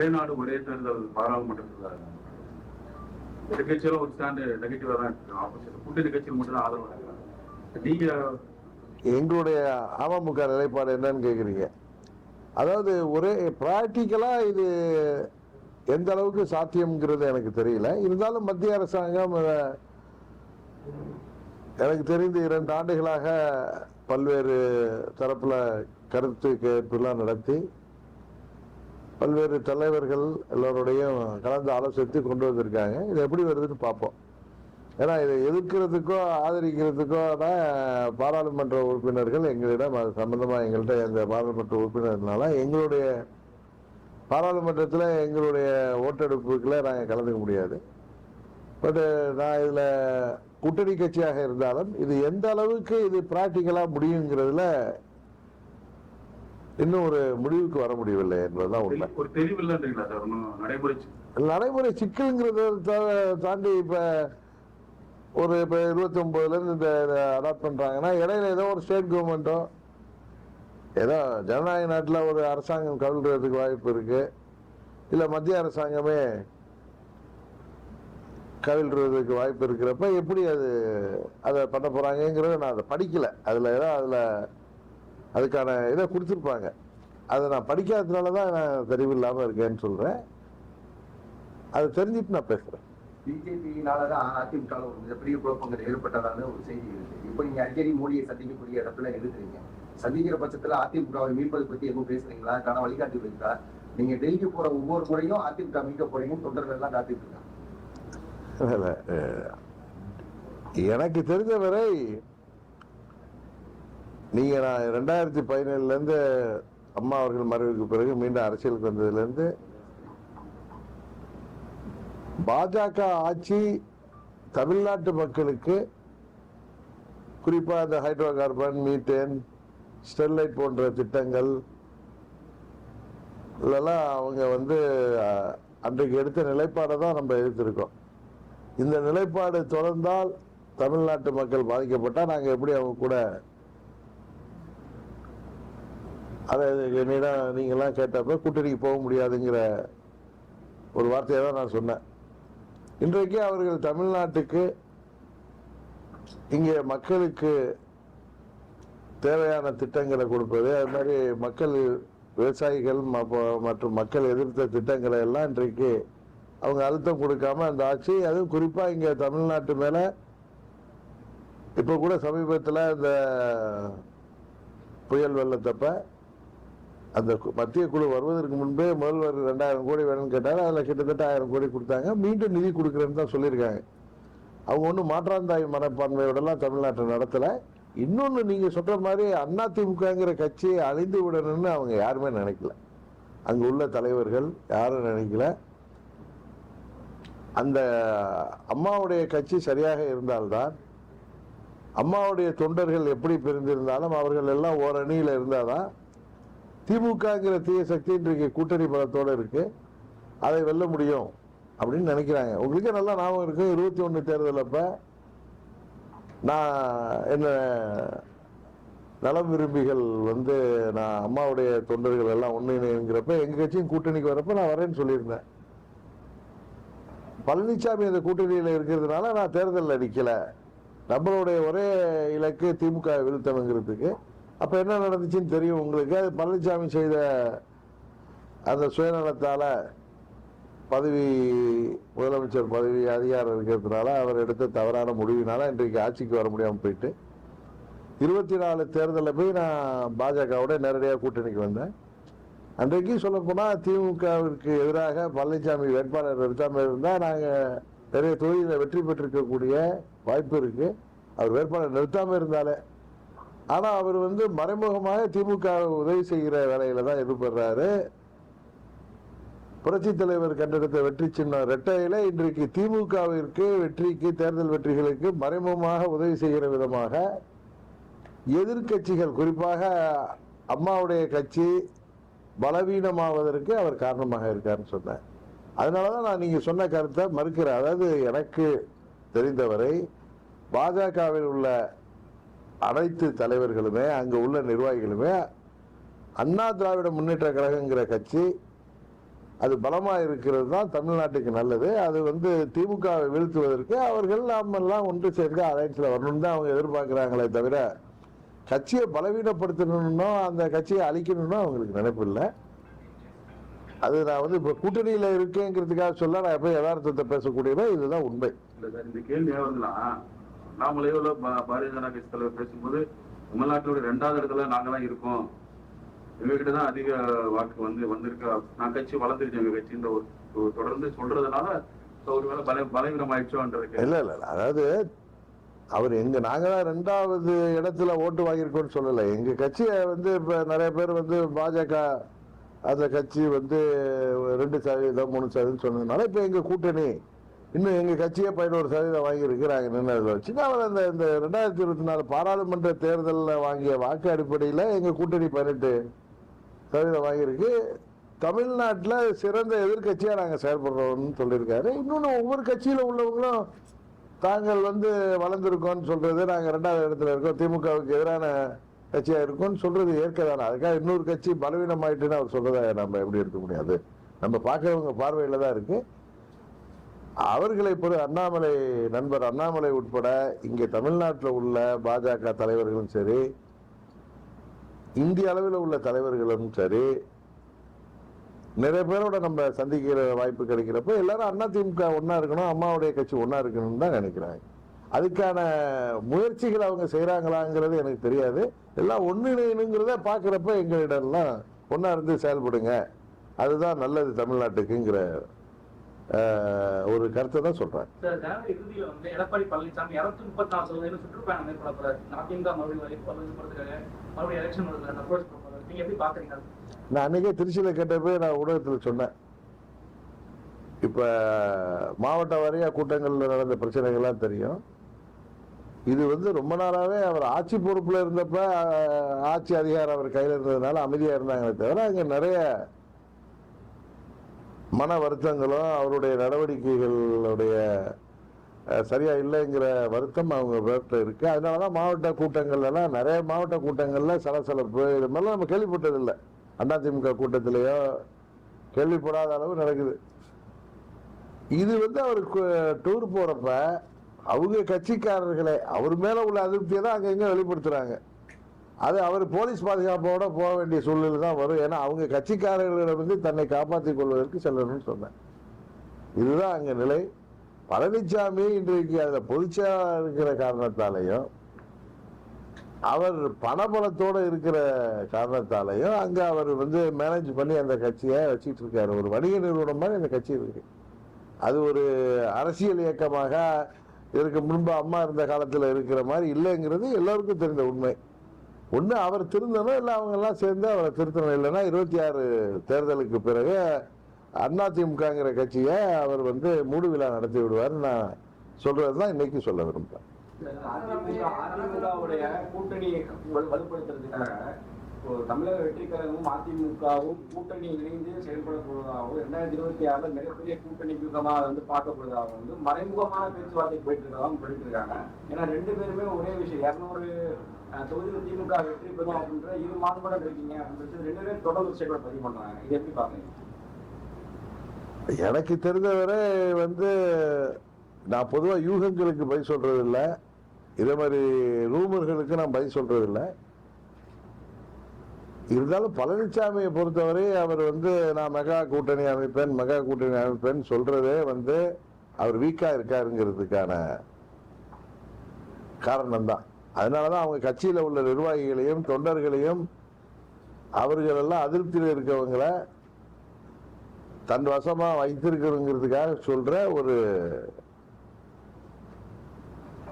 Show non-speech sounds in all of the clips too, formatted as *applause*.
ஒரே நாடு ஒரே தேர்தல் பாராளுமன்றத்தில் நிகழ்ச்சியில ஒரு ஸ்டாண்டு நெகட்டிவா தான் இருக்கு. ஆப்போசிட் கூட்டணி கட்சியில் மட்டும் தான் ஆதரவு நீங்க எங்களுடைய அமமுக நிலைப்பாடு என்னன்னு கேட்குறீங்க அதாவது ஒரே ப்ராக்டிக்கலாக இது எந்த அளவுக்கு சாத்தியம்ங்கிறது எனக்கு தெரியல. இருந்தாலும் மத்திய அரசாங்கம் எனக்கு தெரிந்து இரண்டு ஆண்டுகளாக பல்வேறு தரப்புல கருத்து கேட்பெல்லாம் நடத்தி பல்வேறு தலைவர்கள் எல்லோருடையும் கலந்து ஆலோசித்து கொண்டு வந்திருக்காங்க. இது எப்படி வருதுன்னு பார்ப்போம். ஏன்னா இதை எதிர்க்கிறதுக்கோ ஆதரிக்கிறதுக்கோ தான் பாராளுமன்ற உறுப்பினர்கள் எங்களிடம் அது சம்பந்தமாக எங்கள்கிட்ட இந்த பாராளுமன்ற உறுப்பினர்னால எங்களுடைய பாராளுமன்றத்தில் எங்களுடைய ஓட்டெடுப்புகளை நாங்கள் கலந்துக்க முடியாது. பட் நான் இதில் கூட்டணி கட்சியாக இருந்தாலும் இது எந்த அளவுக்கு இது ப்ராக்டிக்கலாக முடியுங்கிறதுல இன்னும் ஒரு முடிவுக்கு வர முடியவில்லை என்பதுதான் உண்மை. ஒரு ஒன்றும் நடைமுறை நடைமுறை சிக்கல்ங்கிறத தாண்டி இப்ப ஒரு இப்ப இருபத்தி ஒன்பதுல இருந்து இந்த அடாப்ட் பண்றாங்கன்னா இடையில ஏதோ ஒரு ஸ்டேட் கவர்மெண்ட்டோ ஏதோ ஜனநாயக நாட்டில் ஒரு அரசாங்கம் கவிழ்றதுக்கு வாய்ப்பு இருக்கு. இல்ல மத்திய அரசாங்கமே கவிழ்றதுக்கு வாய்ப்பு இருக்கிறப்ப எப்படி அது அதை பண்ண போறாங்கங்கிறத நான் அதை படிக்கல. அதுல ஏதோ அதுல அதுக்கான இதை கொடுத்துருப்பாங்க. அதை நான் படிக்காததுனால தான் நான் தெரிவில்லாம இருக்கேன்னு சொல்றேன். அதை தெரிஞ்சுட்டு நான் பேசுறேன். பிஜேபியினால தான் அதிமுக ஒரு மிகப்பெரிய குழப்பங்கள் ஏற்பட்டதாக ஒரு செய்தி இருக்கு. இப்போ நீங்க அடிக்கடி மோடியை சந்திக்கக்கூடிய இடத்துல இருக்கிறீங்க சந்திக்கிற பட்சத்துல அதிமுகவை மீட்பது பத்தி எதுவும் பேசுறீங்களா? கான வழிகாட்டி இருக்கா? நீங்க டெல்லிக்கு போற ஒவ்வொரு முறையும் அதிமுக மீட்க போறீங்க தொண்டர்கள் எல்லாம் காத்துட்டு இருக்காங்க. எனக்கு தெரிஞ்ச வரை நீங்கள் நான் ரெண்டாயிரத்தி பதினேழுலேருந்து அம்மா அவர்கள் மறைவுக்கு பிறகு மீண்டும் அரசியலுக்கு வந்ததுலேருந்து பாஜக ஆட்சி தமிழ்நாட்டு மக்களுக்கு குறிப்பாக இந்த ஹைட்ரோ கார்பன் மீத்தேன் ஸ்டெர்லைட் போன்ற திட்டங்கள் இதெல்லாம் அவங்க வந்து அன்றைக்கு எடுத்த நிலைப்பாடை தான் நம்ம எடுத்திருக்கோம். இந்த நிலைப்பாடு தொடர்ந்தால் தமிழ்நாட்டு மக்கள் பாதிக்கப்பட்டால் நாங்கள் எப்படி அவங்க கூட அதை என்னிடம் நீங்கள்லாம் கேட்டப்ப கூட்டணிக்கு போக முடியாதுங்கிற ஒரு வார்த்தையை தான் நான் சொன்னேன். இன்றைக்கு அவர்கள் தமிழ்நாட்டுக்கு இங்கே மக்களுக்கு தேவையான திட்டங்களை கொடுப்பது அது மாதிரி மக்கள் விவசாயிகள் ம- மற்றும் மக்கள் எதிர்த்த திட்டங்களை எல்லாம் இன்றைக்கு அவங்க அழுத்தம் கொடுக்காம அந்த ஆட்சி அதுவும் குறிப்பாக இங்கே தமிழ்நாட்டு மேலே இப்போ கூட சமீபத்தில் இந்த புயல் வெள்ளத்தப்ப அந்த மத்திய குழு வருவதற்கு முன்பே முதல்வர் ரெண்டாயிரம் கோடி வேணும்னு கேட்டார். அதில் கிட்டத்தட்ட ஆயிரம் கோடி கொடுத்தாங்க. மீண்டும் நிதி கொடுக்குறேன்னு தான் சொல்லியிருக்காங்க. அவங்க ஒன்றும் மாற்றாந்தாய் மனப்பான்மையோடலாம் தமிழ்நாட்டை நடத்தலை. இன்னொன்று நீங்கள் சொல்கிற மாதிரி அதிமுகங்கிற கட்சி அழிந்து விடணும்னு அவங்க யாருமே நினைக்கல. அங்கே உள்ள தலைவர்கள் யாரும் நினைக்கல. அந்த அம்மாவுடைய கட்சி சரியாக இருந்தால்தான் அம்மாவுடைய தொண்டர்கள் எப்படி பிரிந்திருந்தாலும் அவர்கள் எல்லாம் ஓரணியில் இருந்தால் தான் திமுகங்கிற தீய சக்தி இன்றைக்கு கூட்டணி பலத்தோடு இருக்கு. அதை வெல்ல முடியும் அப்படின்னு நினைக்கிறாங்க. உங்களுக்கே நல்லா ஞாபகம் இருக்கு. இருபத்தி ஒன்று தேர்தல் அப்போ நான் என்ன நலம் விரும்பிகள் வந்து நான் அம்மாவுடைய தொண்டர்கள் எல்லாம் ஒன்றிணைங்கிறப்ப எங்கள் கட்சியும் கூட்டணிக்கு வரப்ப நான் வரேன்னு சொல்லியிருந்தேன். பழனிசாமி அந்த கூட்டணியில் இருக்கிறதுனால நான் தேர்தலில் நிற்கலை நம்மளுடைய ஒரே இலக்கு திமுக வீழ்த்தணுங்கிறதுக்கு. அப்போ என்ன நடந்துச்சுன்னு தெரியும் உங்களுக்கு? அது பழனிசாமி செய்த அந்த சுயநலத்தால் பதவி முதலமைச்சர் பதவி அதிகாரம் இருக்கிறதுனால அவர் எடுத்த தவறான முடிவினால இன்றைக்கு ஆட்சிக்கு வர முடியாமல் போயிட்டு இருபத்தி நாலு தேர்தலில் போய் நான் பாஜகவோட நேரடியாக கூட்டணிக்கு வந்தேன். அன்றைக்கு சொல்லப்போனால் திமுகவிற்கு எதிராக பழனிசாமி வேட்பாளர் நிறுத்தாமல் இருந்தால் நாங்கள் நிறைய தொழிலில் வெற்றி பெற்றிருக்கக்கூடிய வாய்ப்பு இருக்குது அவர் வேட்பாளர் நிறுத்தாமல் இருந்தாலே ஆனால் அவர் வந்து மறைமுகமாக திமுக உதவி செய்கிற வேலையில தான் ஈடுபடுறாரு. புரட்சி தலைவர் கண்டெடுத்த வெற்றி சின்ன ரெட்டையில இன்றைக்கு திமுகவிற்கு வெற்றிக்கு தேர்தல் வெற்றிகளுக்கு மறைமுகமாக உதவி செய்கிற விதமாக எதிர்க்கட்சிகள் குறிப்பாக அம்மாவுடைய கட்சி பலவீனமாவதற்கு அவர் காரணமாக இருக்காருன்னு சொன்னேன் அதனாலதான் நான் நீங்கள் சொன்ன கருத்தை மறுக்கிறேன். அதாவது எனக்கு தெரிந்தவரை பாஜகவில் உள்ள அனைத்து தலைவர்களுமே அங்கே உள்ள நிர்வாகிகளுமே அண்ணா திராவிட முன்னேற்ற கழகங்கிற கட்சி அது பலமாக இருக்கிறது தான் தமிழ்நாட்டுக்கு நல்லது. அது வந்து திமுகவை வீழ்த்துவதற்கு அவர்கள் நாம் எல்லாம் ஒன்று சேர்ந்து அலையன்ஸில் வரணும்னு தான் அவங்க எதிர்பார்க்குறாங்களே தவிர கட்சியை பலவீனப்படுத்தணும்னோ அந்த கட்சியை அழிக்கணும்னோ அவங்களுக்கு நினைப்பு இல்லை. அது நான் வந்து இப்போ கூட்டணியில் இருக்கேங்கிறதுக்காக சொல்ல நான் எப்போ யதார்த்தத்தை பேசக்கூடியவன் இதுதான் உண்மை. இந்த கேள்வி நாமளே உள்ள பாரதிய ஜனதா கட்சி தலைவர் பேசும்போது தமிழ்நாட்டோட ரெண்டாவது இடத்துல நாங்க தான் இருக்கோம். எங்ககிட்ட தான் அதிக வாக்கு வந்து வந்திருக்க. நான் கட்சி வளர்ந்துருச்சு எங்க கட்சின்ற ஒரு தொடர்ந்து சொல்றதுனால ஒருவேளை பல பலவீனம் ஆயிடுச்சோன்றது இல்ல இல்ல இல்ல. அதாவது அவர் எங்க நாங்க தான் ரெண்டாவது இடத்துல ஓட்டு வாங்கியிருக்கோம்னு சொல்லல. எங்க கட்சியை வந்து இப்ப நிறைய பேர் வந்து பாஜக அந்த கட்சி வந்து ரெண்டு சதவீதம் மூணு சதவீதம் சொன்னதுனால இப்ப எங்க கூட்டணி இன்னும் எங்கள் கட்சியே பதினோரு சதவீதம் வாங்கியிருக்கு நாங்க வச்சு? அவர் அந்த இந்த ரெண்டாயிரத்தி இருபத்தி நாலு பாராளுமன்ற தேர்தலில் வாங்கிய வாக்கு அடிப்படையில் எங்கள் கூட்டணி பதினெட்டு சதவீதம் வாங்கியிருக்கு. தமிழ்நாட்டில் சிறந்த எதிர்கட்சியாக நாங்கள் செயல்படுறோம்னு சொல்லியிருக்காரு. இன்னொன்று ஒவ்வொரு கட்சியில் உள்ளவங்களும் தாங்கள் வந்து வளர்ந்துருக்கோம்னு சொல்கிறது நாங்கள் ரெண்டாவது இடத்துல இருக்கோம். திமுகவுக்கு எதிரான கட்சியாக இருக்கோம்னு சொல்றது ஏற்கதானே. அதுக்காக இன்னொரு கட்சி பலவீனமாயிட்டுன்னு அவர் சொல்கிறத நம்ம எப்படி எடுக்க முடியாது? நம்ம பார்க்கறவங்க பார்வையில் தான் இருக்குது அவர்களை பொறு அண்ணாமலை நண்பர் அண்ணாமலை உட்பட இங்கே தமிழ்நாட்டில் உள்ள பாஜக தலைவர்களும் சரி இந்திய அளவில் உள்ள தலைவர்களும் சரி நிறைய பேரோட நம்ம சந்திக்கிற வாய்ப்பு கிடைக்கிறப்ப எல்லாரும் அண்ணா திமுக ஒன்றா இருக்கணும் அம்மாவுடைய கட்சி ஒன்றா இருக்கணும்னு தான் நினைக்கிறாங்க. அதுக்கான முயற்சிகள் அவங்க செய்கிறாங்களாங்கிறது எனக்கு தெரியாது. எல்லாம் ஒன்றிணைங்கிறத பார்க்குறப்ப எங்களிடம்லாம் ஒன்றா இருந்து செயல்படுங்க. அதுதான் நல்லது தமிழ்நாட்டுக்குங்கிற ஒரு கருத்தை தான் வந்து எடப்பாடி பழனிசாமி இருநூத்தி முப்பத்தி நாலு சதவீதம் சுற்றுப்பயணம் மேற்கொள்ள போறாரு. அதிமுக மறுபடியும்? நான் அன்னைக்கே திருச்சியில கேட்டப்போ நான் ஊடகத்தில் சொன்னேன். இப்ப மாவட்ட வாரியா கூட்டங்கள்ல நடந்த பிரச்சனைகள்லாம் தெரியும். இது வந்து ரொம்ப நாளாவே அவர் ஆட்சி பொறுப்புல இருந்தப்ப ஆட்சி அதிகாரம் அவர் கையில இருந்ததுனால அமைதியா இருந்தாங்களே தவிர அங்க நிறைய மன வருத்தங்களும் அவருடைய நடவடிக்கைகளுடைய சரியாக சரியா இல்லைங்கிற வருத்தம் அவங்க இருக்குது அதனால் தான் மாவட்ட கூட்டங்கள்லாம் நிறைய மாவட்ட கூட்டங்களில் சலசலப்பு இது மாதிரிலாம் நம்ம கேள்விப்பட்டதில்லை. அதிமுக கூட்டத்திலேயோ கேள்விப்படாத அளவு நடக்குது. இது வந்து அவர் டூர் போகிறப்ப அவங்க கட்சிக்காரர்களே அவர் மேலே உள்ள அதிருப்தியை தான் அங்கங்கே வெளிப்படுத்துகிறாங்க அது அவர் போலீஸ் பாதுகாப்போட போக வேண்டிய சூழ்நிலை தான் வரும். ஏன்னா அவங்க கட்சிக்காரர்களிடம் வந்து தன்னை காப்பாற்றிக் கொள்வதற்கு செல்லணும்னு சொன்னேன். இதுதான் அங்கே நிலை. பழனிசாமி இன்றைக்கு அதில் பொதுச்சா இருக்கிற காரணத்தாலையும் அவர் பணபலத்தோடு இருக்கிற காரணத்தாலையும் அங்கே அவர் வந்து மேனேஜ் பண்ணி அந்த கட்சியை வச்சுட்டு இருக்காரு. ஒரு வணிக நிறுவனம் மாதிரி அந்த கட்சி இருக்கு. அது ஒரு அரசியல் இயக்கமாக இதற்கு முன்பு அம்மா இருந்த காலத்தில் இருக்கிற மாதிரி இல்லைங்கிறது எல்லாருக்கும் தெரிந்த உண்மை. ஒன்று அவர் திருந்தணும் இல்லை அவங்கெல்லாம் சேர்ந்து அவரை திருத்தணும். இல்லைன்னா இருபத்தி ஆறு தேர்தலுக்கு பிறகு அதிமுகங்கிற கட்சியை அவர் வந்து மூடு விழா நடத்தி விடுவார் நான் சொல்றதுதான் இன்னைக்கு சொல்ல விரும்புகிறேன் அதிமுக கூட்டணியை வலு- வலுப்படுத்துறதுக்காக தமிழக வெற்றி அதிமுகவும் கூட்டணி இணைந்து செயல்படப்படுவதாகவும் ரெண்டாயிரத்தி இருபத்தி ஆறுல மிகப்பெரிய கூட்டணி யுகமாக வந்து பார்க்கப்படுவதாகவும் வந்து மறைமுகமான பேச்சுவார்த்தை போயிட்டு இருக்கதாகவும் போயிட்டு இருக்காங்க. ஏன்னா ரெண்டு பேருமே ஒரே விஷயம். இரநூறு தொகுதியில் திமுக வெற்றி பெறும் அப்படின்ற இரு மாதப்படம் இருக்கீங்க அப்படின்னு ரெண்டு பேரும் தொடர்ந்து ஸ்டேட்மெண்ட் பதிவு பண்றாங்க. இது எப்படி பாக்குறீங்க எனக்கு தெரிந்தவரை வந்து நான் பொதுவாக யூகங்களுக்கு பதில் சொல்றது இல்ல இதே மாதிரி ரூமர்களுக்கு நான் பதில் சொல்றது இல்ல இருந்தாலும் பழனிசாமியை பொறுத்தவரை அவர் வந்து நான் மெகா கூட்டணி அமைப்பேன் மெகா கூட்டணி அமைப்பேன் சொல்றதே வந்து அவர் வீக்காக இருக்காருங்கிறதுக்கான காரணம் தான் அதனாலதான் அவங்க கட்சியில உள்ள நிர்வாகிகளையும் தொண்டர்களையும் அவர்கள் எல்லாம் அதிருப்தியில் இருக்கவங்களை தன் வசமா வைத்திருக்கிறதுங்கிறதுக்காக சொல்ற ஒரு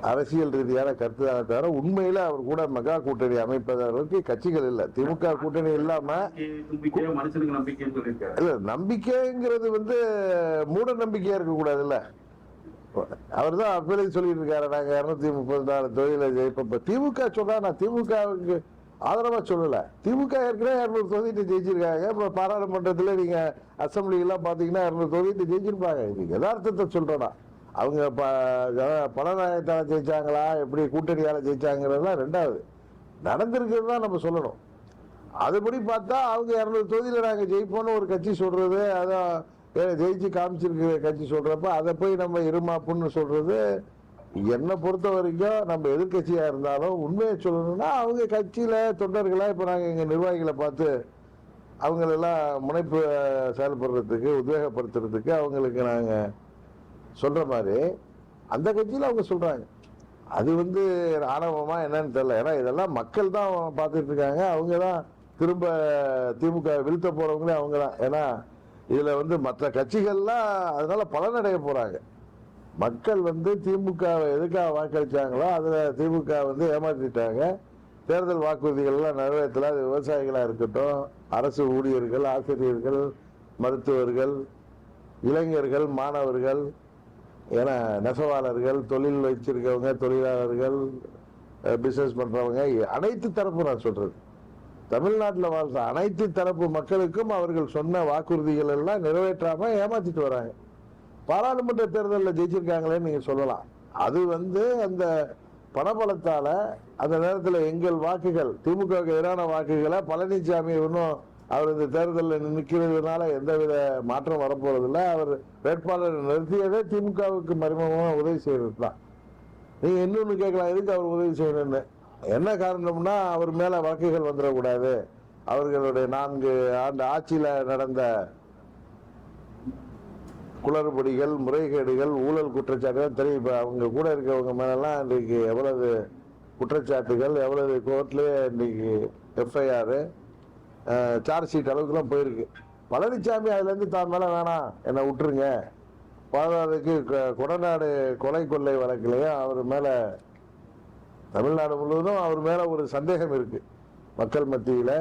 அரசியல் ரீதியான கருத்து தானே தவிர உண்மையில அவர் கூட மெகா கூட்டணி அமைப்பதற்கு கட்சிகள் இல்ல. திமுக கூட்டணி இல்லாம இல்ல நம்பிக்கைங்கிறது வந்து மூட நம்பிக்கையா இருக்க கூடாதுல்ல அவர் தான் அப்பவே சொல்லிட்டு இருக்காரு நாங்க இரநூத்தி முப்பது நாலு தொகுதியில ஜெயிப்போம் இப்ப திமுக சொல்றா நான் திமுகவுக்கு ஆதரவா சொல்லல. திமுக ஏற்கனவே இரநூறு தொகுதிட்டு ஜெயிச்சிருக்காங்க. இப்போ பாராளுமன்றத்துல நீங்க அசம்பிளி பார்த்தீங்கன்னா பாத்தீங்கன்னா இருநூறு தொகுதிட்டு ஜெயிச்சிருப்பாங்க. இது யதார்த்தத்தை சொல்றேன் அவங்க ப பணநாயகத்தால் ஜெயிச்சாங்களா? எப்படி கூட்டணியால் ஜெயிச்சாங்கிறதுலாம் ரெண்டாவது. நடந்திருக்கிறது தான் நம்ம சொல்லணும். அதுபடி பார்த்தா அவங்க இரநூறு தொகுதியில் நாங்கள் ஜெயிப்போம்னு ஒரு கட்சி சொல்கிறது அதான் ஜெயிச்சு காமிச்சிருக்கிற கட்சி சொல்றப்ப அதை போய் நம்ம இருமாப்புன்னு சொல்றது என்னை பொறுத்த வரைக்கும் நம்ம எதிர்க்கட்சியா இருந்தாலும் உண்மையை சொல்லணும்னா அவங்க கட்சியில தொண்டர்களா இப்போ நாங்கள் எங்கள் நிர்வாகிகளை பார்த்து அவங்களெல்லாம் முனைப்பு செயல்படுறதுக்கு உத்வேகப்படுத்துறதுக்கு அவங்களுக்கு நாங்கள் சொல்ற மாதிரி அந்த கட்சியில் அவங்க சொல்றாங்க. அது வந்து ஆணவமா என்னன்னு தெரியல. ஏன்னா இதெல்லாம் மக்கள் தான் பார்த்துட்டு இருக்காங்க. அவங்க தான் திரும்ப திமுக வீழ்த்த போறவங்களே அவங்க தான். ஏன்னா இதில் வந்து மற்ற கட்சிகள்லாம் அதனால பலனடைய போகிறாங்க மக்கள் வந்து திமுகவை எதுக்காக வாக்களிச்சாங்களோ அதில் திமுக வந்து ஏமாற்றிட்டாங்க தேர்தல் வாக்குறுதிகள்லாம் நிறைவேற்றல. அது விவசாயிகளாக இருக்கட்டும் அரசு ஊழியர்கள் ஆசிரியர்கள் மருத்துவர்கள் இளைஞர்கள் மாணவர்கள் ஏன்னா நெசவாளர்கள் தொழில் வச்சிருக்கவங்க தொழிலாளர்கள் பிஸ்னஸ் பண்ணுறவங்க அனைத்து தரப்பு நான் சொல்கிறது தமிழ்நாட்டில் வாழ்ற அனைத்து தரப்பு மக்களுக்கும் அவர்கள் சொன்ன வாக்குறுதிகள் எல்லாம் நிறைவேற்றாமல் ஏமாற்றிட்டு வராங்க. பாராளுமன்ற தேர்தலில் ஜெயிச்சிருக்காங்களேன்னு நீங்கள் சொல்லலாம். அது வந்து அந்த பணபலத்தால் அந்த நேரத்தில் எங்கள் வாக்குகள் திமுகவுக்கு எதிரான வாக்குகளை பழனிசாமி இன்னும் அவர் இந்த தேர்தலில் நிற்கிறதுனால எந்தவித மாற்றம் வரப்போறதில்ல. அவர் வேட்பாளரை நிறுத்தியதே திமுகவுக்கு மறைமுகமாக உதவி செய்கிறது தான் நீங்கள் இன்னொன்று கேட்கலாம் எதுக்கு அவர் உதவி செய்யணும்னு? என்ன காரணம்னா அவர் மேல வழக்குகள் வந்துடக்கூடாது. அவர்களுடைய நான்கு ஆண்டு ஆட்சியில நடந்த குளறுபடிகள் முறைகேடுகள் ஊழல் குற்றச்சாட்டுகள் தெரியும். இப்போ அவங்க கூட இருக்கவங்க மேலெல்லாம் இன்றைக்கு எவ்வளவு குற்றச்சாட்டுகள் எவ்வளவு கோர்ட்லேயே இன்றைக்கி எஃப்ஐஆர் சார்ஜ் ஷீட் அளவுக்குலாம் போயிருக்கு. பழனிசாமி அதுலேருந்து தான் மேலே வேணாம் என்னை விட்டுருங்க. பாதாதுக்கு கொடநாடு கொலை கொள்ளை வழக்குலையும் அவர் மேலே தமிழ்நாடு முழுவதும் அவர் மேலே ஒரு சந்தேகம் இருக்குது மக்கள் மத்தியில்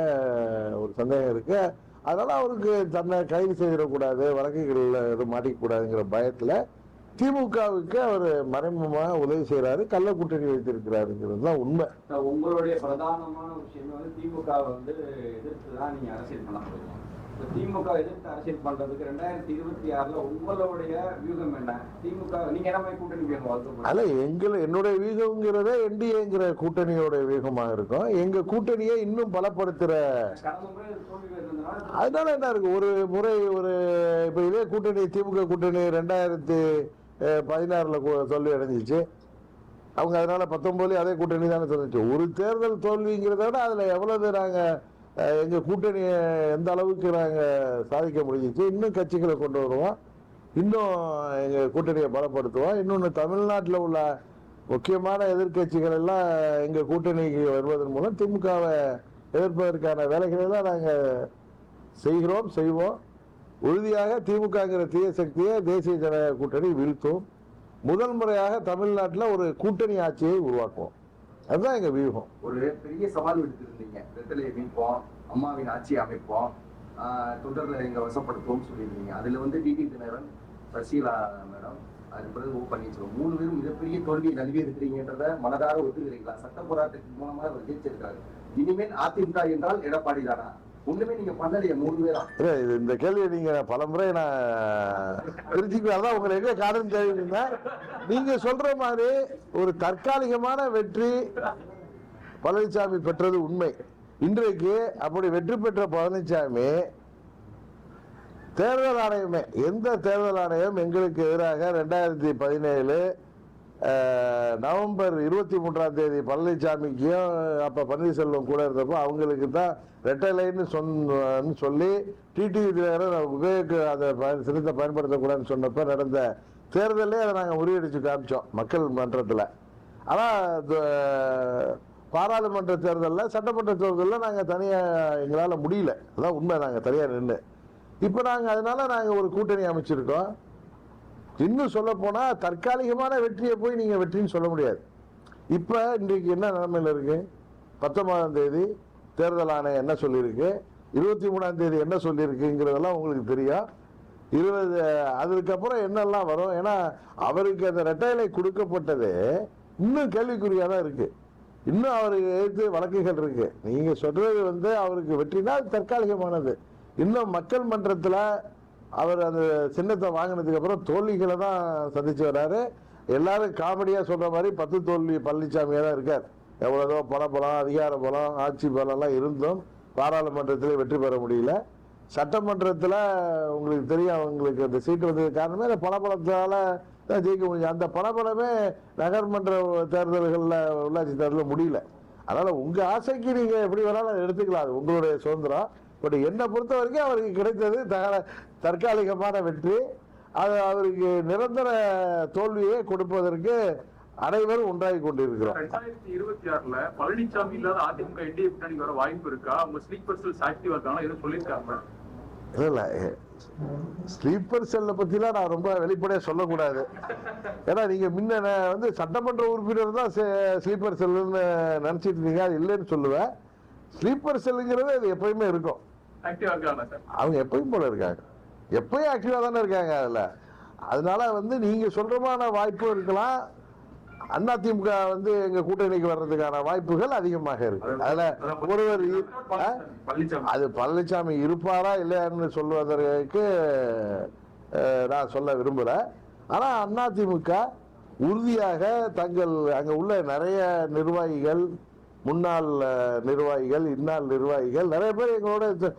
ஒரு சந்தேகம் இருக்குது அதனால் அவருக்கு தன்னை கைது செய்திடக்கூடாது வழக்குகளில் எதுவும் மாட்டிக்கக்கூடாதுங்கிற பயத்தில் திமுகவுக்கு அவர் மறைமுகமாக உதவி செய்கிறாரு கள்ள கூட்டணி வைத்திருக்கிறாருங்கிறது தான் உண்மை. உங்களுடைய பிரதானமான விஷயம் வந்து திமுக வந்து எதிர்த்து தான் நீங்கள் அரசியல் பண்ண போறீங்க. திமுக எதிர்த்து அரசியல் பண்றதுக்கு ரெண்டாயிரத்தி இருபத்தி ஆறுல உங்களுடைய வியூகம் என்ன? திமுக நீங்க என்ன மாதிரி கூட்டணி அல்ல எங்களை என்னுடைய வீகம்ங்கிறதே என்டிஏங்கிற கூட்டணியோட வீகமாக இருக்கும். எங்க கூட்டணியை இன்னும் பலப்படுத்துற அதனால என்ன இருக்கு? ஒரு முறை ஒரு இப்ப இதே கூட்டணி திமுக கூட்டணி ரெண்டாயிரத்தி பதினாறுல தோல்வி அடைஞ்சிச்சு. அவங்க அதனால பத்தொன்பதுலயும் அதே கூட்டணி தானே சொல்லிச்சு ஒரு தேர்தல் தோல்விங்கிறத விட அதுல எவ்வளவு நாங்க எங்கள் கூட்டணியை எந்த அளவுக்கு நாங்கள் சாதிக்க முடிஞ்சிச்சு இன்னும் கட்சிகளை கொண்டு வருவோம் இன்னும் எங்கள் கூட்டணியை பலப்படுத்துவோம் இன்னொன்று தமிழ்நாட்டில் உள்ள முக்கியமான எதிர்கட்சிகள் எல்லாம் எங்கள் கூட்டணிக்கு வருவதன் மூலம் திமுகவை எதிர்ப்பதற்கான வேலைகளை எல்லாம் நாங்கள் செய்கிறோம் செய்வோம். உறுதியாக திமுகங்கிற தீய சக்தியை தேசிய ஜனநாயக கூட்டணி வீழ்த்தும். முதல் முறையாக தமிழ்நாட்டில் ஒரு கூட்டணி ஆட்சியை உருவாக்குவோம். அதுதான் எங்க வியூகம். ஒரு பெரிய சவால் விடுத்திருந்தீங்க. ரெட்டலையை மீட்போம் அம்மாவின் ஆட்சி அமைப்போம் தொண்டர்களை எங்க வசப்படுத்துவோம் சொல்லியிருந்தீங்க. அதுல வந்து டிடி தினகரன் சசிகலா மேடம் அது பிறகு ஓ பன்னீர்செல்வம். மூணு பேரும் மிகப்பெரிய தோல்வியை நல்கி இருக்கிறீங்கன்றத மனதார ஒத்துக்கிறீங்களா? சட்ட போராட்டத்தின் மூலமா அவர் ஜெயிச்சிருக்காரு. இனிமேல் அதிமுக என்றால் எடப்பாடி தானா? ஒண்ணுமே நீங்க பண்ணலையே மூணு பேரா? இது இந்த கேள்வியை நீங்க பல முறை நான் திருச்சிக்கு அதான் உங்களை எங்க காரணம் தெரியுதுன்னா? நீங்க சொல்ற மாதிரி ஒரு தற்காலிகமான வெற்றி பழனிசாமி பெற்றது உண்மை. இன்றைக்கு அப்படி வெற்றி பெற்ற பழனிசாமி தேர்தல் ஆணையமே எந்த தேர்தல் ஆணையம் எங்களுக்கு எதிராக ரெண்டாயிரத்தி பதினேழு நவம்பர் இருபத்தி மூன்றாம் தேதி பழனிசாமிக்கும் அப்ப பன்னீர்செல்வம் கூட இருந்தப்போ அவங்களுக்கு தான் ரெட்டலைன்னு சொன்னு சொல்லி டிடிவி தினகரன் உபயோக அதை பயன் பயன்படுத்தக்கூடாதுன்னு சொன்னப்ப நடந்த தேர்தலே அதை நாங்கள் முறியடிச்சு காமிச்சோம் மக்கள் மன்றத்தில். ஆனால் பாராளுமன்ற தேர்தலில் சட்டமன்ற தேர்தலில் நாங்கள் தனியாக எங்களால் முடியல. அதான் உண்மை நாங்கள் தனியாக நின்று இப்போ நாங்கள் அதனால நாங்கள் ஒரு கூட்டணி அமைச்சிருக்கோம். இன்னும் சொல்ல தற்காலிகமான வெற்றியை போய் நீங்கள் வெற்றின்னு சொல்ல முடியாது. இப்போ இன்றைக்கு என்ன நிலைமையில் இருக்குது பத்தொன்பதாம் தேதி தேர்தல் ஆணையம் என்ன சொல்லியிருக்கு? இருபத்தி மூணாம் தேதி என்ன சொல்லியிருக்குங்கிறதெல்லாம் உங்களுக்கு தெரியும். இருபது அதுக்கப்புறம் என்னெல்லாம் வரும்? ஏன்னா அவருக்கு அந்த ரெட்டையலை கொடுக்கப்பட்டது இன்னும் கேள்விக்குறியாக தான் இருக்குது இன்னும் அவருக்கு எழுத்து வழக்குகள் இருக்குது நீங்கள் சொல்கிறது வந்து அவருக்கு வெற்றினா அது தற்காலிகமானது. இன்னும் மக்கள் மன்றத்தில் அவர் அந்த சின்னத்தை வாங்கினதுக்கு அப்புறம் தோல்விகளை தான் சந்திச்சு வர்றாரு. எல்லாரும் காமெடியாக சொல்கிற மாதிரி பத்து தோல்வி பழனிசாமியாக தான் இருக்கார். எவ்வளவோ பணபலம் அதிகார பலம் ஆட்சி பலம்லாம் எல்லாம் இருந்தும் பாராளுமன்றத்தில் வெற்றி பெற முடியல. சட்டமன்றத்தில் உங்களுக்கு தெரியும் அவங்களுக்கு அந்த சீட்டு வந்தது காரணமே அந்த பணபலத்தால் தான் ஜெயிக்க முடியும் அந்த பலபலமே நகர்மன்ற தேர்தல்களில் உள்ளாட்சி தேர்தலில் முடியல. அதனால் உங்கள் ஆசைக்கு நீங்கள் எப்படி வேணாலும் எடுத்துக்கலாம். அது உங்களுடைய சுதந்திரம். பட் என்னை பொறுத்த வரைக்கும் அவருக்கு கிடைத்தது தக- தற்காலிகமான வெற்றி. அது அவருக்கு நிரந்தர தோல்வியை கொடுப்பதற்கு அனைவரும் ஒன்றாகி கொண்டிருக்கிறோம். ரெண்டாயிரத்தி இருபத்தி ஆறுல பழனிசாமி இல்லாத அதிமுக என்டிஏ கூட்டணி வர வாய்ப்பு இருக்கா? அவங்க ஸ்லீப்பர்ஸ் ஆக்டிவா இருக்காங்க எதுவும் சொல்லியிருக்காங்க இல்ல ஸ்லீப்பர் செல்லை பத்திலாம் நான் ரொம்ப வெளிப்படையா சொல்லக்கூடாது. ஏன்னா நீங்க முன்ன வந்து சட்டமன்ற உறுப்பினர் தான் ஸ்லீப்பர் செல்லுன்னு நினைச்சிட்டு இருந்தீங்க. அது இல்லைன்னு சொல்லுவேன். ஸ்லீப்பர் செல்லுங்கிறது அது எப்பயுமே இருக்கும். அவங்க எப்பயும் போல இருக்காங்க. எப்பயும் ஆக்டிவா தானே இருக்காங்க அதுல. அதனால வந்து நீங்க சொல்றமான வாய்ப்பும் இருக்கலாம். அதிமுக வந்து எங்க கூட்டணிக்கு வர்றதுக்கான வாய்ப்புகள் அதிகமாக இருக்கு. அதுல ஒருவர் அது பழனிசாமி இருப்பாரா இல்லையான்னு சொல்வதற்கு நான் சொல்ல விரும்புகிறேன் ஆனால் அதிமுக உறுதியாக தங்கள் அங்கே உள்ள நிறைய நிர்வாகிகள் முன்னாள் நிர்வாகிகள் இந்நாள் நிர்வாகிகள் நிறைய பேர் எங்களோட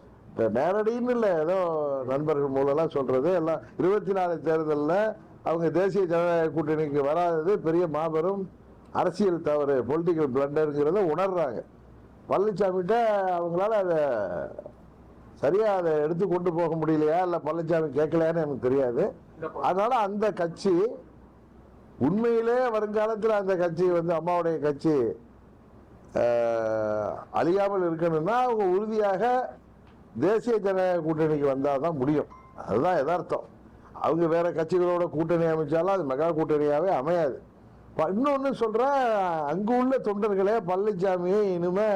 நேரடின்னு இல்லை ஏதோ நண்பர்கள் மூலம்லாம் சொல்றது எல்லாம் இருபத்தி நாலு தேர்தலில் அவங்க தேசிய ஜனநாயக கூட்டணிக்கு வராதது பெரிய மாபெரும் அரசியல் தவறு பொலிட்டிக்கல் பிளண்டருங்கிறத உணர்றாங்க. பழனிசாமிகிட்ட அவங்களால அதை சரியா அதை எடுத்து கொண்டு போக முடியலையா இல்லை பழனிசாமி கேட்கலையான்னு எனக்கு தெரியாது. அதனால அந்த கட்சி உண்மையிலே வருங்காலத்தில் அந்த கட்சி வந்து அம்மாவுடைய கட்சி அழியாமல் இருக்கணும்னா அவங்க உறுதியாக தேசிய ஜனநாயக கூட்டணிக்கு வந்தால் தான் முடியும். அதுதான் யதார்த்தம். அவங்க வேற கட்சிகளோட கூட்டணி அமைச்சாலும் அது மெகா கூட்டணியாவே அமையாது. இன்னொன்னு சொல்றேன் அங்கு உள்ள தொண்டர்களே பழனிசாமியை இனிமே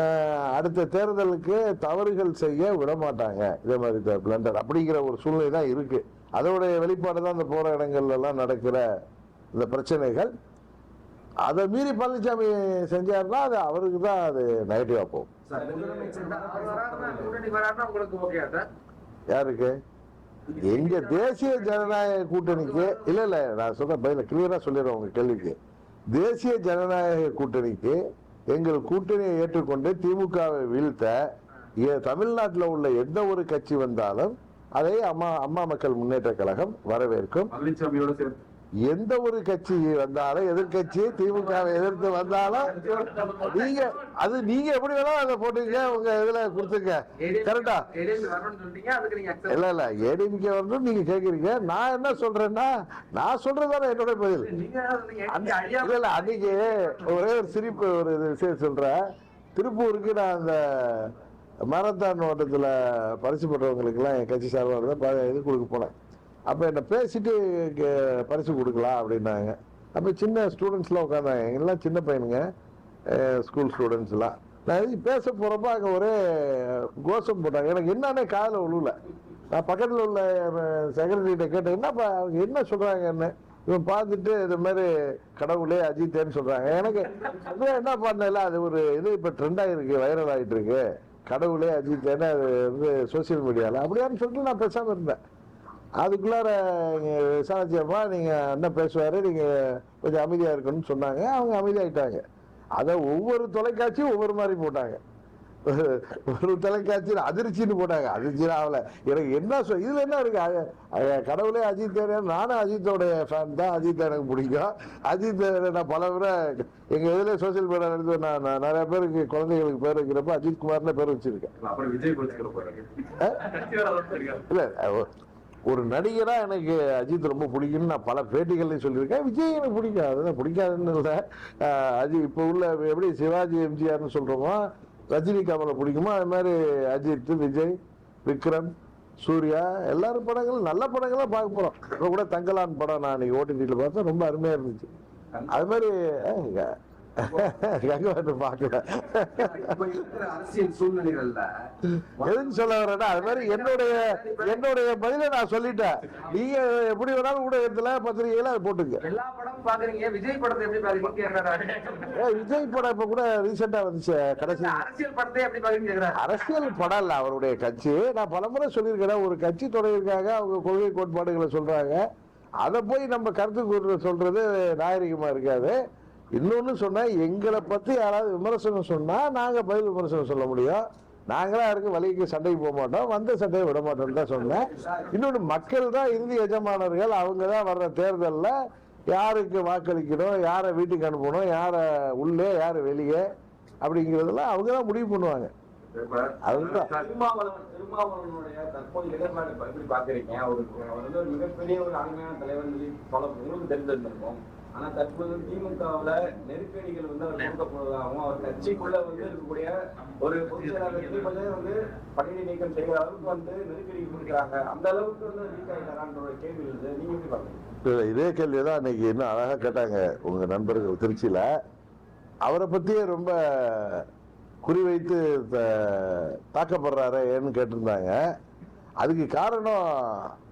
ஆஹ், அடுத்த தேர்தலுக்கு தவறுகள் செய்ய விட மாட்டாங்க இதே மாதிரி பிளண்டர் அப்படிங்கிற ஒரு சூழ்நிலை தான் இருக்கு. அதோடைய வெளிப்பாடு தான் இந்த போற இடங்கள்ல எல்லாம் நடக்கிற இந்த பிரச்சனைகள். அதை மீறி பழனிசாமி செஞ்சாருன்னா அது அவருக்கு தான் அது நெகட்டிவா போகும். யாருக்கு? எங்க தேசிய ஜனநாயக கூட்டணிக்கு இல்ல இல்ல நான் சொல்ற பதில கிளியரா சொல்லிடுறேன் உங்க கேள்விக்கு. தேசிய ஜனநாயக கூட்டணிக்கு எங்கள் கூட்டணியை ஏற்றுக்கொண்டு திமுகவை வீழ்த்த தமிழ்நாட்டில் தமிழ்நாட்டுல உள்ள எந்த ஒரு கட்சி வந்தாலும் அதை அம்மா அம்மா மக்கள் முன்னேற்ற கழகம் வரவேற்கும். பழனிசாமியோட சேர்த்து எந்த ஒரு கட்சி வந்தாலும் எதிர்கட்சி திமுக எதிர்த்து வந்தாலும் நீங்க அது நீங்க எப்படி வேணாலும் அதை போட்டுங்க உங்க இதுல கொடுத்துங்க கரெக்டா இல்ல இல்ல ஏடிஎம்கே வரணும் நீங்க கேக்குறீங்க. நான் என்ன சொல்றேன்னா நான் சொல்றதான என்னோட பதில். இல்ல இல்ல அன்னைக்கு ஒரே ஒரு சிரிப்பு ஒரு விஷயம் சொல்றேன். திருப்பூருக்கு நான் அந்த மாரத்தான் ஓட்டத்தில் பரிசு பெற்றவங்களுக்குலாம் என் கட்சி சார்பாக தான் இது கொடுக்க போனேன். அப்போ என்னை பேசிட்டு கே- பரிசு கொடுக்கலாம் அப்படின்னாங்க. அப்போ சின்ன ஸ்டூடெண்ட்ஸ்லாம் உட்காந்தாங்க எல்லாம் சின்ன பையனுங்க? ஸ்கூல் ஸ்டூடெண்ட்ஸ்லாம் நான் இது பேச போகிறப்ப அங்கே ஒரே கோஷம் போட்டாங்க. எனக்கு என்னன்னே காதில் விழுல நான் பக்கத்தில் உள்ள செக்ரட்டரிகிட்ட கேட்டேன். என்னப்பா அவங்க என்ன சொல்கிறாங்கன்னு இவன் பார்த்துட்டு இது மாதிரி கடவுளே அஜித்தேன்னு சொல்கிறாங்க எனக்கு என்ன பண்ணல? அது ஒரு இது இப்போ ட்ரெண்ட் ஆகிருக்கு வைரல் ஆகிட்டு இருக்கு. கடவுளே அஜித்தேன்னு அது வந்து சோசியல் மீடியாவில் அப்படியான்னு சொல்லிட்டு நான் பேசாமல் இருந்தேன். அதுக்குள்ளார இங்க விசாரிச்சப்பா நீங்க அண்ணன் பேசுவாரு நீங்க கொஞ்சம் அமைதியா இருக்கணும்னு சொன்னாங்க. அவங்க அமைதியாயிட்டாங்க. அதை ஒவ்வொரு தொலைக்காட்சியும் ஒவ்வொரு மாதிரி போட்டாங்க. ஒரு தொலைக்காட்சியில் அதிர்ச்சின்னு போட்டாங்க. அதிர்ச்சி ஆகல. எனக்கு என்ன சொல் இதுல என்ன இருக்கு? கடவுளே அஜித் தேவன் நானும் அஜித்தோட ஃபேன் தான். அஜித் எனக்கு பிடிக்கும். அஜித் நான் பல முறை எங்க இதுல சோசியல் மீடியா எடுத்து நான் நிறைய பேருக்கு குழந்தைகளுக்கு பேர் வைக்கிறப்ப அஜித் குமார்னு பேர் வச்சிருக்கேன். இல்ல ஒரு நடிகரா எனக்கு அஜித் ரொம்ப பிடிக்கும்னு நான் பல பேட்டிகள்லையும் சொல்லியிருக்கேன். விஜய் எனக்கு பிடிக்கும். அதுதான் பிடிக்காதுன்னு இல்லை. அஜித் இப்போ உள்ள எப்படி சிவாஜி எம்ஜிஆர்னு சொல்றோமோ ரஜினி கமலை பிடிக்குமோ அது மாதிரி அஜித் விஜய் விக்ரம் சூர்யா எல்லாரும் படங்களும் நல்ல படங்களா பார்க்க போறோம். இப்போ கூட தங்கலான் படம் நான் இன்னைக்கு ஓடிடியில் பார்த்தேன். ரொம்ப அருமையா இருந்துச்சு. அது மாதிரி *laughs* கங்கவாட்டு பார்க்கல. இப்ப இருக்கிற அரசியல் சூழ்நிலைகள்ல எதுன்னு சொல்ல வரேன்னா அது மாதிரி என்னுடைய என்னுடைய பதிலை நான் சொல்லிட்டேன். நீங்க எப்படி வேணாலும் ஊடகத்துல பத்திரிகையில போட்டுங்க. எல்லா படமும் பாக்குறீங்க. விஜய் படத்தை எப்படி பாக்குறீங்க? விஜய் படம் இப்ப கூட ரீசெண்டா வந்துச்சு கடைசி. அரசியல் படத்தை எப்படி பாக்குறீங்க கேக்குறாரு. அரசியல் படம் இல்ல அவருடைய கட்சி. நான் பலமுறை சொல்லியிருக்கேன் ஒரு கட்சி தொடங்கியிருக்காங்க அவங்க கொள்கை கோட்பாடுகளை சொல்றாங்க. அதை போய் நம்ம கருத்து கூறு சொல்றது நாகரிகமா இருக்காது. இன்னொன்று சொன்னால் எங்களை பற்றி யாராவது விமர்சனம் சொன்னால் நாங்கள் பதில் விமர்சனம் சொல்ல முடியும். நாங்களாம் இருக்க வழிக்கு சண்டைக்கு போக மாட்டோம் வந்த சண்டையை விட மாட்டோம்னு தான் சொன்னேன். இன்னொன்று மக்கள் தான் இறுதி எஜமானர்கள் அவங்க தான் வர்ற தேர்தலில் யாருக்கு வாக்களிக்கணும் யாரை வீட்டுக்கு அனுப்பணும் யாரை உள்ளே யார் வெளியே அப்படிங்கிறதெல்லாம் அவங்க தான் முடிவு பண்ணுவாங்க. அதுதான். தற்போது ஆனா தற்போது திமுகவுல நெருக்கடிகள் வந்து அவர் கொடுக்கப்படுவதாகவும் அவர் கட்சிக்குள்ள வந்து இருக்கக்கூடிய ஒரு பொதுச் வந்து வந்து பணியிடை நீக்கம் செய்கிற அளவுக்கு வந்து நெருக்கடி கொடுக்குறாங்க. அந்த அளவுக்கு வந்து வீக் ஆகிட்டாரான்ற ஒரு கேள்வி இருக்குது நீங்க எப்படி பாக்குறீங்க இதே கேள்வி தான் அன்னைக்கு இன்னும் அழகாக கேட்டாங்க உங்க நண்பர்கள் திருச்சியில். அவரை பற்றியே ரொம்ப குறிவைத்து தாக்கப்படுறாரு ஏன்னு கேட்டிருந்தாங்க. அதுக்கு காரணம்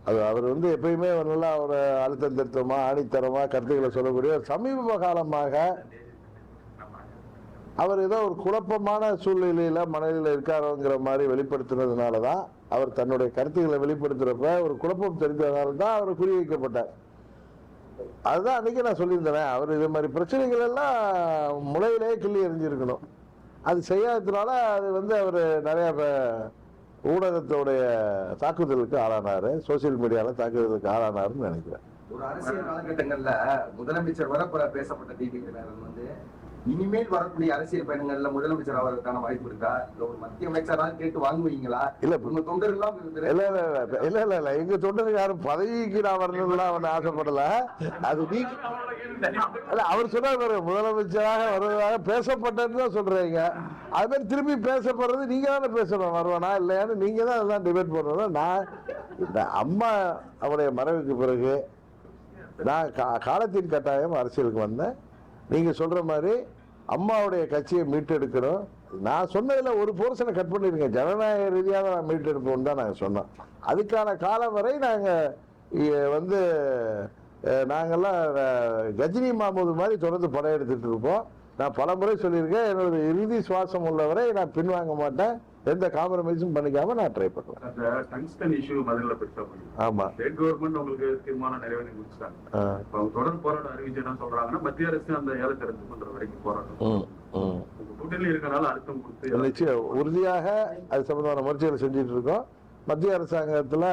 அது அவர் வந்து எப்பயுமே நல்லா ஒரு அழுத்தம் திருத்தமாக ஆணித்தரமாக கருத்துக்களை சொல்லக்கூடிய சமீப காலமாக அவர் ஏதோ ஒரு குழப்பமான சூழ்நிலையில் மனதில் இருக்காரோங்கிற மாதிரி வெளிப்படுத்தினதுனால தான் அவர் தன்னுடைய கருத்துக்களை வெளிப்படுத்துகிறப்ப ஒரு குழப்பம் தெரிந்ததுனால தான் அவர் குறிவைக்கப்பட்டார் அதுதான் அன்றைக்கி நான் சொல்லியிருந்தேன் அவர் இது மாதிரி பிரச்சனைகள் எல்லாம் முளையிலே கிள்ளி எறிஞ்சிருக்கணும். அது செய்யாததுனால அது வந்து அவர் நிறையா இப்போ ஊடகத்தோடைய தாக்குதலுக்கு ஆளானார் சோசியல் மீடியால தாக்குதலுக்கு ஆளானாருன்னு நினைக்கிறேன். ஒரு அரசியல் காலகட்டங்களில் முதலமைச்சர் வர பேசப்பட்ட டிவி வந்து இனிமேல் வரக்கூடிய அரசியல் பயணங்கள்ல முதலமைச்சர் ஆவதற்கான வாய்ப்பு இருக்கா? இல்ல ஒரு மத்திய அமைச்சரா கேட்டு வாங்குவீங்களா? இல்ல உங்க தொண்டர்கள்லாம் இல்ல இல்ல இல்ல இல்ல இல்ல எங்க தொண்டர் யாரும் பதவிக்கு நான் வரணும்லாம் அவன் ஆசைப்படல. அது நீ இல்ல அவர் சொன்னார் முதலமைச்சராக வருவதாக பேசப்பட்டதுன்னு தான் சொல்றீங்க அது மாதிரி திரும்பி பேசப்படுறது நீங்க தானே பேசணும் வருவானா இல்லையான்னு நீங்க தான் அதெல்லாம் டிபேட் பண்ணணும் நான் இந்த அம்மா அவருடைய மறைவுக்கு பிறகு நான் கா- காலத்தின் கட்டாயம் அரசியலுக்கு வந்தேன். நீங்கள் சொல்கிற மாதிரி அம்மாவுடைய கட்சியை மீட்டெடுக்கணும். நான் சொன்னதில் ஒரு போர்ஷனை கட் பண்ணிடுங்க. ஜனநாயக ரீதியாக நான் மீட்டெடுப்போம் தான் நாங்கள் சொன்னோம். அதுக்கான காலம் வரை நாங்கள் வந்து நாங்கள்லாம் நாங்கெல்லாம் கஜினி மாமூது மாதிரி தொடர்ந்து படையெடுத்துட்டு இருப்போம். நான் பல முறை சொல்லியிருக்கேன். என்னோட இறுதி சுவாசம் உள்ளவரை நான் பின்வாங்க மாட்டேன். எந்த காம்ப்ரமைஸும் பண்ணிக்காம நான் ட்ரை பண்ணுவேன். ஆமா. ஸ்டேட் கவர்மெண்ட் உங்களுக்கு தீர்மானம் நிறைவேறி முடிச்சிட்டாங்க. ஆ. இப்ப அவங்க தொடர் போராட்டம் அறிவிச்சு என்ன சொல்றாங்கன்னா மத்திய அரசு அந்த ஏலத்தை ரத்து பண்ற வரைக்கும் போராட்டம். கூட்டணியில் இருக்கனால அழுத்தம் கொடுத்து நிச்சயம். உறுதியாக அது சம்பந்தமான முயற்சிகளை செஞ்சுட்டு இருக்கோம். மத்திய அரசாங்கத்துல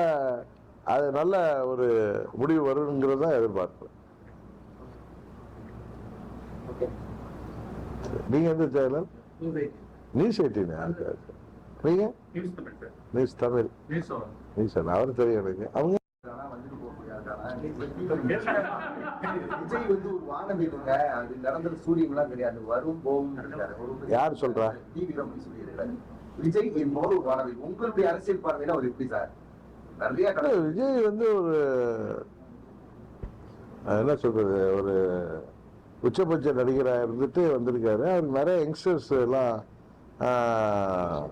அது நல்ல ஒரு முடிவு வருங்கிறது தான் எதிர்பார்க்கிறேன் நீங்க எந்த சேனல் நியூஸ் எயிட்டீன் நீங்க? News Tamil sir. News Tamil. News News அவர். தெரியும் எனக்கு. அவங்க யார் சொல்றா? விஜய் என்பவர் ஒரு வானவில் உங்களுடைய அரசியல் பார்வையில அவர் எப்படி சார்? நிறைய விஜய் வந்து ஒரு என்ன சொல்றது? ஒரு உச்சபட்ச நடிகராக இருந்துட்டு வந்திருக்காரு. அவருக்கு நிறைய யங்ஸ்டர்ஸ் எல்லாம்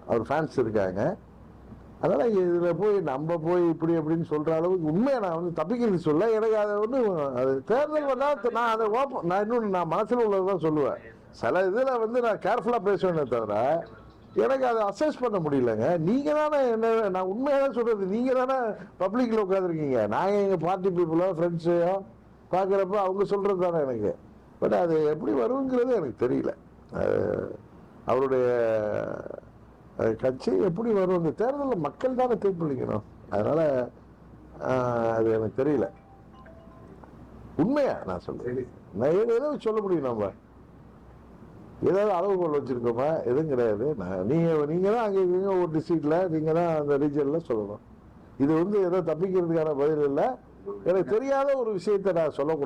அவர் ஃபேன்ஸ் இருக்காங்க. அதனால் இதில் போய் நம்ம போய் இப்படி அப்படின்னு சொல்கிற அளவுக்கு உண்மையை நான் வந்து தப்பிக்கிறது சொல்ல எனக்கு அதை வந்து அது தேர்தல் வந்தால் நான் அதை ஓப்பன் நான் இன்னொன்று நான் மனசில் உள்ளது தான் சொல்லுவேன். சில இதில் வந்து நான் கேர்ஃபுல்லாக பேசுவேனே தவிர எனக்கு அதை அசஸ் பண்ண முடியலங்க. நீங்கள் தானே என்ன நான் உண்மையாக தான் சொல்கிறது நீங்கள் தானே பப்ளிக்கில் உட்காந்துருக்கீங்க நாங்கள் எங்கள் பார்ட்டி பீப்புளோ ஃப்ரெண்ட்ஸையோ பார்க்குறப்ப அவங்க சொல்கிறது தானே எனக்கு. பட் அது எப்படி வருங்கிறது எனக்கு தெரியல. அது அவருடைய கட்சி எப்படி வரும்? இந்த தேர்தலில் மக்கள் தானே தீர்ப்பளிக்கணும். அதனால அது எனக்கு தெரியல. உண்மையா? நான் சொல்றேன். நான் ஏதோ ஏதோ சொல்ல முடியும் நம்ம. ஏதாவது அளவுகோல் வச்சிருக்கோமா? எதுவும் கிடையாது. நான் நீங்க நீங்க தான் அங்கே இங்கே ஒரு டிஸ்ட்ரிக்ட்ல நீங்க தான் அந்த ரீஜன்ல சொல்லணும். இது வந்து ஏதோ தப்பிக்கிறதுக்கான பதில் இல்லை. எனக்கு தெரியாத ஒரு விஷயத்தை நான் சொல்லக்கூடாது.